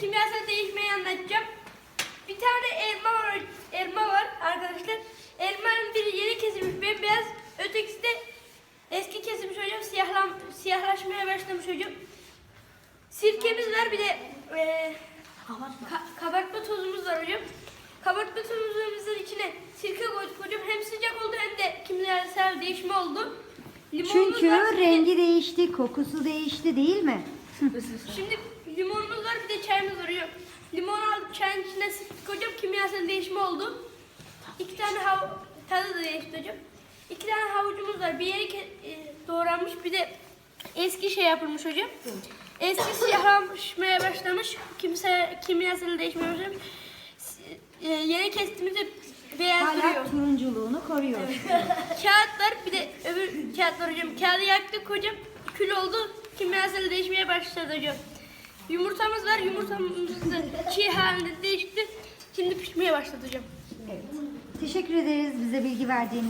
kimyasal değişmeyi anlatacağım. Bir tane elma var, elma var arkadaşlar. Elmanın biri yeni kesilmiş bembeyaz. Ötekisi de eski kesilmiş hocam. Siyahlam, siyahlaşmaya başlamış hocam. Sirkemiz var bir de e, ka kabartma tozumuz var hocam. Kabartma tozumuzun içine sirke koyduk hocam. Hem sıcak oldu hem de kimyasal değişme oldu. Limonumuz Çünkü var. rengi değişti, kokusu değişti değil mi? Şimdi limonumuz var bir de çayımız var hocam. Limon aldık çayın içine sıktık hocam. Kimyasal değişme oldu. İki tane hav tadı da değişti hocam. İki tane havucumuz var. Bir yeri e, doğranmış bir de eski şey yapılmış hocam. Eski siyahlaşmaya başlamış. Kimse kimyasal değişmeye başlamış. E, yeni kestiğimizde beyaz Hala duruyor. turunculuğunu koruyor. Kağıtlar bir de öbür kağıtlar hocam. Kağıdı yaktık hocam. Kül oldu. Kimyasal değişmeye başladı hocam. Yumurtamız var. Yumurtamız da çiğ halinde değişti. Şimdi pişmeye başladı hocam. Evet. Teşekkür ederiz bize bilgi verdiğiniz